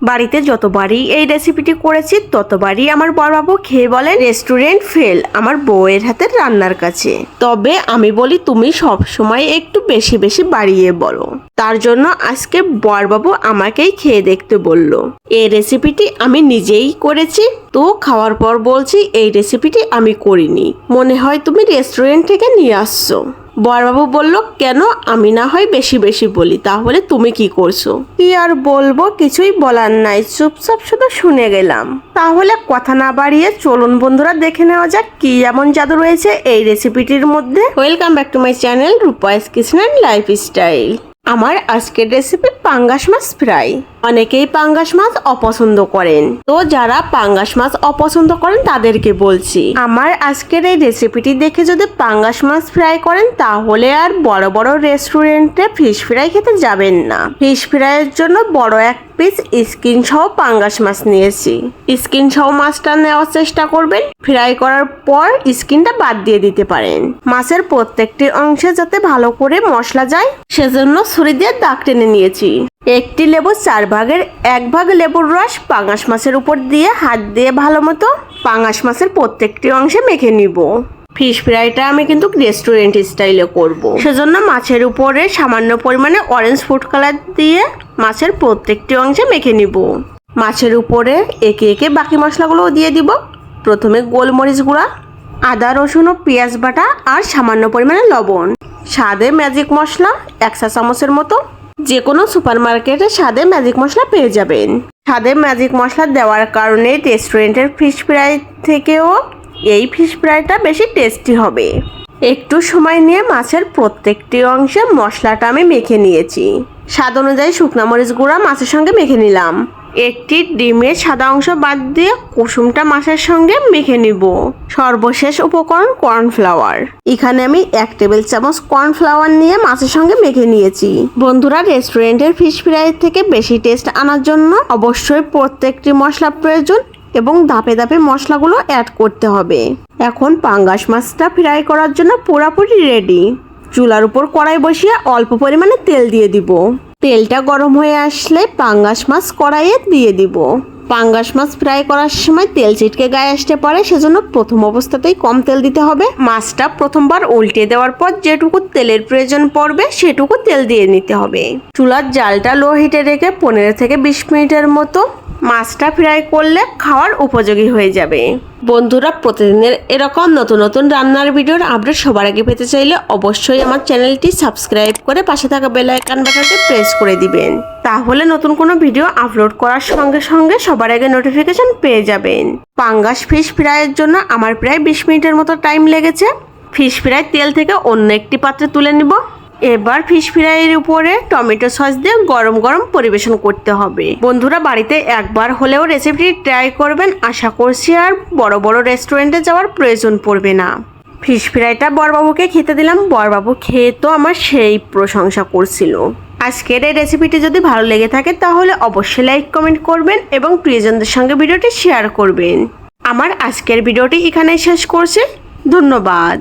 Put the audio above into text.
বাড়িতে যতবারই এই রেসিপিটি করেছি, ততবারই আমার বড়বাবু খেয়ে বলে রেস্টুরেন্ট ফেল আমার বউয়ের হাতের রান্নার কাছে। তবে আমি বলি তুমি সব সময় একটু বেশি বেশি বাড়িয়ে বলো। তার জন্য আজকে বরবাবু আমাকেই খেয়ে দেখতে বলল। এই রেসিপিটি আমি নিজেই করেছি, তো খাওয়ার পর বলছি, এই রেসিপিটি আমি করিনি। মনে হয় তুমি রেস্টুরেন্ট থেকে নিয়ে আসছো। বরবাবু বলল কেন? আমি না হয় বেশি বেশি বলি তাহলে তুমি কি করছ? কি আর বলব কিছুই বলার নাই চুপচাপ শুধু শুনে গেলাম। তাহলে কথা না বাড়িয়ে চলুন বন্ধুরা দেখে নেওয়া যাক কি এমন জাদু রয়েছে এই রেসিপিটির মধ্যে। Welcome back to my channel Rupa's kitchen lifestyle lifestyle আমার আজকের রেসিপি পাঙ্গাস মাছ ফ্রাই অনেকেই পাঙ্গাস মাছ অপছন্দ করেন। তো যারা পাঙ্গাস মাছ অপছন্দ করেন, তাদেরকে বলছি, আমার আজকের এই রেসিপিটি দেখে যদি পাঙ্গাস মাছ ফ্রাই করেন, তাহলে আর বড় বড় রেস্টুরেন্টে ফিশ ফ্রাই খেতে যাবেন না। ফিশ ফ্রাইয়ের জন্য বড় এক পিস স্কিন সহ পাঙ্গাস মাছ নিয়েছি। স্কিন সহ মাছটা নেওয়ার চেষ্টা করবেন ফ্রাই করার পর স্কিনটা বাদ দিয়ে দিতে পারেন। মাছের প্রত্যেকটি অংশে যাতে ভালো করে মশলা যায়, সেজন্য ছুরি দিয়ে দাগ টেনে নিয়েছি। একটি লেবু চার ভাগের এক ভাগ লেবুর রস পাঙাশ মাছের উপর দিয়ে হাত দিয়ে ভালো মতো পাঙাশ মাছের প্রত্যেকটি অংশে মেখে নিব। ফিশ ফ্রাইটা আমি কিন্তু রেস্টুরেন্ট স্টাইলে করব। সেজন্য মাছের উপরে সামান্য পরিমাণে অরেঞ্জ ফুড কালার দিয়ে মাছের প্রত্যেকটি অংশে মেখে নিব। মাছের উপরে একে একে বাকি মশলাগুলোও দিয়ে দিব। প্রথমে গোলমরিচ গুঁড়া, আদা, রসুন ও পেঁয়াজ বাটা আর সামান্য পরিমাণে লবণ। স্বাদে ম্যাজিক মশলা এক চা চামচের মতো। যে কোনো সুপার মার্কেটে স্বাদে ম্যাজিক মশলা পেয়ে যাবেন। স্বাদে ম্যাজিক মশলা দেওয়ার কারণে রেস্টুরেন্টের ফিশ ফ্রাই থেকেও এই ফিশ ফ্রাইটা বেশি টেস্টি হবে। একটু সময় নিয়ে মাছের প্রত্যেকটি অংশে মশলাটা আমি মেখে নিয়েছি। স্বাদ অনুযায়ী শুকনো মরিচ গুঁড়া মাছের সঙ্গে মেখে নিলাম। একটি ডিমের সাদা অংশ বাদ দিয়ে কুসুমটা মাছের সঙ্গে মেখে নিব। সর্বশেষ উপকরণ কর্নফ্লাওয়ার। এখানে আমি এক টেবিল চামচ কর্নফ্লাওয়ার নিয়ে মাছের সঙ্গে মেখে নিয়েছি। বন্ধুরা রেস্টুরেন্টের ফিশ ফ্রাই থেকে বেশি টেস্ট আনার জন্য অবশ্যই প্রত্যেকটি মশলা প্রয়োজন এবং ধাপে ধাপে মশলাগুলো অ্যাড করতে হবে। এখন পাঙ্গাস মাছটা ফ্রাই করার জন্য পুরাপুরি রেডি চুলার উপর কড়াই বসিয়ে অল্প পরিমাণে তেল দিয়ে দিব। তেলটা গরম হয়ে আসলে পাঙ্গাস মাছ কড়াইয়ে দিয়ে দিব। পাঙ্গাস মাছ ফ্রাই করার সময় তেল চিটকে গায়ে আসতে পারে, সেজন্য প্রথম অবস্থাতেই কম তেল দিতে হবে। মাছটা প্রথমবার উল্টে দেওয়ার পর যেটুকু তেলের প্রয়োজন পড়বে, সেটুকু তেল দিয়ে নিতে হবে। চুলার জালটা লো হিটে রেখে পনেরো থেকে বিশ মিনিটের মতো মাছটা ফ্রাই করলে খাওয়ার উপযোগী হয়ে যাবে। বন্ধুরা, প্রতিদিনের এরকম নতুন নতুন রান্নার ভিডিওর আপডেট সবার আগে পেতে চাইলে অবশ্যই আমার চ্যানেলটি সাবস্ক্রাইব করে পাশে থাকা বেল আইকন বাটনটি প্রেস করে দিবেন। তাহলে নতুন কোনো ভিডিও আপলোড করার সঙ্গে সঙ্গে সবার আগে নোটিফিকেশন পেয়ে যাবেন। পাঙ্গাস ফিশ ফ্রাইয়ের জন্য আমার প্রায় বিশ মিনিটের মতো টাইম লেগেছে। ফিশ ফ্রাই তেল থেকে অন্য একটি পাত্রে তুলে নিব। এবার ফিশ ফ্রাইয়ের উপরে টমেটো সস দিয়ে গরম গরম পরিবেশন করতে হবে। বন্ধুরা, বাড়িতে একবার হলেও রেসিপিটি ট্রাই করবেন, আশা করছি আর বড় বড় রেস্টুরেন্টে যাওয়ার প্রয়োজন পড়বে না। ফিশ ফ্রাইটা বরবাবুকে খেতে দিলাম, বরবাবু খেয়ে তো আমার সেই প্রশংসা করছিল। আজকের এই রেসিপিটি যদি ভালো লেগে থাকে, তাহলে অবশ্যই লাইক কমেন্ট করবেন এবং প্রিয়জনদের সঙ্গে ভিডিওটি শেয়ার করবেন। আমার আজকের ভিডিওটি এখানে শেষ করছে, ধন্যবাদ।